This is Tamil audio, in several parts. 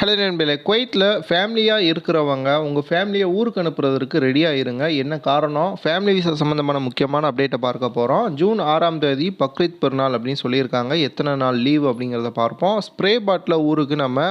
ஹலோ நண்பர்களே குவைத்தில் ஃபேமிலியாக இருக்கிறவங்க உங்கள் ஃபேமிலியை ஊருக்கு அனுப்புறதுக்கு ரெடியாக இருங்க. என்ன காரணம்? ஃபேமிலி விசா சம்மந்தமான முக்கியமான அப்டேட்டை பார்க்க போகிறோம் ஜூன் ஆறாம் தேதி பக்ரீத் பெருநாள் அப்படின்னு சொல்லியிருக்காங்க. எத்தனை நாள் லீவ் அப்படிங்கிறத பார்ப்போம். ஸ்ப்ரே பாட்டில் ஊருக்கு நம்ம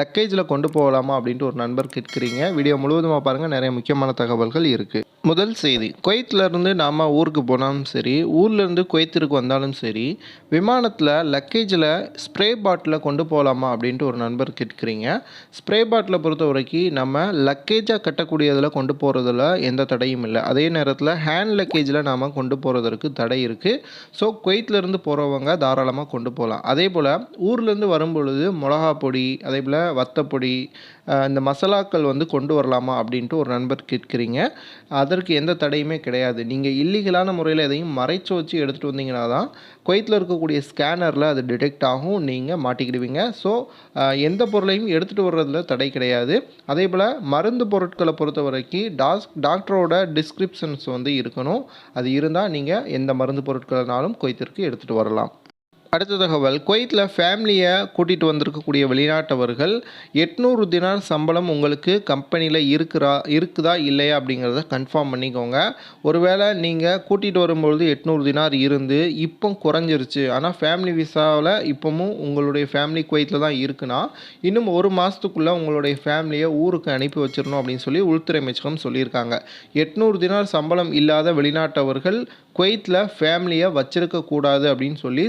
லக்கேஜில் கொண்டு போகலாமா அப்படின்ட்டு ஒரு நண்பர் கேட்குறீங்க. வீடியோ முழுவதுமாக பாருங்கள் நிறைய முக்கியமான தகவல்கள் இருக்குது முதல் செய்தி குவைத்திலேருந்து நாம் ஊருக்கு போனாலும் சரி ஊர்லேருந்து குவைத்திற்கு வந்தாலும் சரி விமானத்தில் லக்கேஜில் ஸ்ப்ரே பாட்டில் கொண்டு போகலாமா அப்படின்ட்டு ஒரு நண்பர் கேட்குறீங்க. ஸ்ப்ரே பாட்டிலை பொறுத்த வரைக்கும் நம்ம லக்கேஜாக கட்டக்கூடியதில் கொண்டு போகிறதுல எந்த தடையும் இல்லை. அதே நேரத்தில் ஹேண்ட் லக்கேஜில் நாம் கொண்டு போகிறதற்கு தடை இருக்குது ஸோ குவைத்திலேருந்து போகிறவங்க தாராளமாக கொண்டு போகலாம் அதே போல் ஊர்லேருந்து வரும்பொழுது மிளகா பொடி அதே போல் வத்தப்பொடி இந்த மசாலாக்கள் வந்து கொண்டு வரலாமா அப்படின்ட்டு ஒரு நண்பர் கேட்குறீங்க. அதற்கு எந்த தடையுமே கிடையாது. நீங்கள் இல்லீகலான முறையில் எதையும் மறைச்சு வச்சு எடுத்துகிட்டு வந்தீங்கன்னா தான் குவைத்தில் இருக்கக்கூடிய ஸ்கேனரில் அது டிடெக்ட் ஆகும். நீங்கள் மாட்டிக்கிடுவீங்க. ஸோ எந்த பொருளையும் எடுத்து எடுத்துகிட்டு வர்றதுல தடை கிடையாது. அதே போல் மருந்து பொருட்களை பொறுத்த வரைக்கும் டாஸ் டாக்டரோட டிஸ்கிரிப்ஷன்ஸ் வந்து இருக்கணும். அது இருந்தால் நீங்கள் எந்த மருந்து பொருட்கள்னாலும் குவைத்திற்கு எடுத்துகிட்டு வரலாம். அடுத்த தகவல் குவைத்தில் ஃபேமிலியை கூட்டிகிட்டு வந்திருக்கக்கூடிய வெளிநாட்டவர்கள் எட்நூறு தினார் சம்பளம் உங்களுக்கு கம்பெனியில் இருக்கிறா இருக்குதா இல்லையா அப்படிங்கிறத கன்ஃபார்ம் பண்ணிக்கோங்க. ஒருவேளை நீங்கள் கூட்டிகிட்டு வரும்பொழுது எட்நூறு தினார் இருந்து இப்போ குறைஞ்சிருச்சு. ஆனால் ஃபேமிலி விசாவில் இப்போவும் உங்களுடைய ஃபேமிலி குவைத்தில் தான் இருக்குன்னா இன்னும் ஒரு மாதத்துக்குள்ளே உங்களுடைய ஃபேமிலியை ஊருக்கு அனுப்பி வச்சிடணும் அப்படின்னு சொல்லி உள்துறை அமைச்சகம் சொல்லியிருக்காங்க. எட்நூறு தினார் சம்பளம் இல்லாத வெளிநாட்டவர்கள் குவைத்தில் ஃபேமிலியை வச்சிருக்கக்கூடாது அப்படின்னு சொல்லி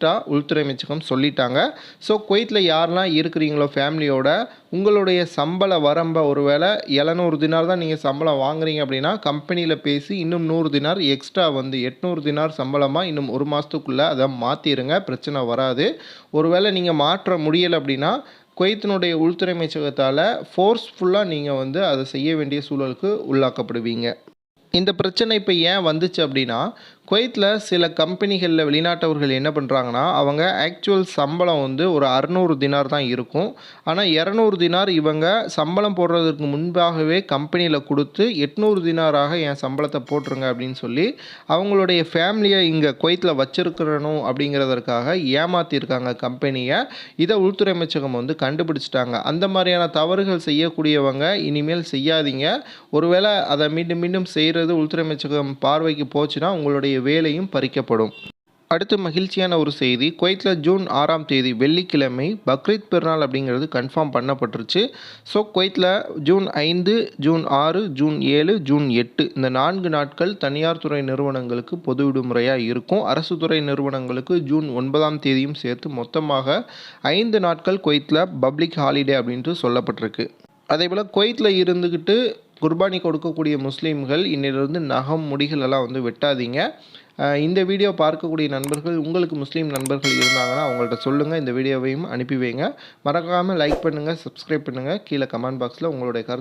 ஸ்ட்ரிக்டாக உள்துறை அமைச்சகம் சொல்லிட்டாங்க. ஸோ குவைத்தில் யாரெல்லாம் இருக்கிறீங்களோ ஃபேமிலியோட உங்களுடைய சம்பள வரம்பை ஒருவேளை எழுநூறு தினார் தான் நீங்கள் சம்பளம் வாங்குறீங்க அப்படின்னா கம்பெனியில் பேசி இன்னும் நூறு தினார் எக்ஸ்ட்ரா வந்து எட்நூறு தினார் சம்பளமாக இன்னும் ஒரு மாதத்துக்குள்ளே அதை மாற்றிடுங்க பிரச்சனை வராது. ஒருவேளை நீங்கள் மாற்ற முடியலை அப்படின்னா குவைத்தினுடைய உள்துறை அமைச்சகத்தால் ஃபோர்ஸ்ஃபுல்லாக நீங்கள் வந்து அதை செய்ய வேண்டிய சூழலுக்கு உள்ளாக்கப்படுவீங்க. இந்த பிரச்சனை இப்போ ஏன் வந்துச்சு அப்படின்னா குவைத்தில் சில கம்பெனிகளில் வெளிநாட்டவர்கள் என்ன பண்ணுறாங்கன்னா அவங்க ஆக்சுவல் சம்பளம் வந்து ஒரு அறநூறு தினார் தான் இருக்கும். ஆனால் இரநூறு தினார் இவங்க சம்பளம் போடுறதுக்கு முன்பாகவே கம்பெனியில் கொடுத்து எட்நூறு தினாராக என் சம்பளத்தை போட்டுருங்க அப்படின்னு சொல்லி அவங்களுடைய ஃபேமிலியை இங்கே குவைத்தில் வச்சிருக்கிறணும் அப்படிங்கிறதற்காக ஏமாற்றிருக்காங்க கம்பெனியை. இதை உள்துறை அமைச்சகம் வந்து கண்டுபிடிச்சிட்டாங்க. அந்த மாதிரியான தவறுகள் செய்யக்கூடியவங்க இனிமேல் செய்யாதீங்க. ஒருவேளை அதை மீண்டும் மீண்டும் செய்கிறது உள்துறை அமைச்சகம் பார்வைக்கு போச்சுன்னா உங்களுடைய வேலையும் பறிக்கப்படும். அடுத்து மகிழ்ச்சியான ஒரு செய்தி. குவைத்தில் ஜூன் ஆறாம் தேதி வெள்ளிக்கிழமை பக்ரீத் பெருநாள் அப்படிங்கிறது கன்ஃபார்ம் பண்ணப்பட்டுருச்சு. ஸோ குவைத்தில் ஜூன் ஐந்து ஜூன் ஆறு ஜூன் ஏழு ஜூன் எட்டு இந்த நான்கு நாட்கள் தனியார் துறை நிறுவனங்களுக்கு பொது விடுமுறையாக இருக்கும். அரசு துறை நிறுவனங்களுக்கு ஜூன் ஒன்பதாம் தேதியும் சேர்த்து மொத்தமாக ஐந்து நாட்கள் குவைத்தில் பப்ளிக் ஹாலிடே அப்படின்ட்டு சொல்லப்பட்டிருக்கு. அதே போல் குவைத்தில் இருந்துக்கிட்டு குர்பானி கொடுக்கக்கூடிய முஸ்லீம்கள் இன்னிலிருந்து நகம் முடிகள் எல்லாம் வந்து வெட்டாதீங்க. இந்த வீடியோ பார்க்கக்கூடிய நண்பர்கள் உங்களுக்கு முஸ்லீம் நண்பர்கள் இருந்தாங்கன்னா அவங்கள்ட்ட சொல்லுங்கள் இந்த வீடியோவையும் அனுப்பி வைங்க. மறக்காமல் லைக் பண்ணுங்கள் சப்ஸ்கிரைப் பண்ணுங்கள் கீழே கமெண்ட் பாக்ஸில் உங்களுடைய கருத்து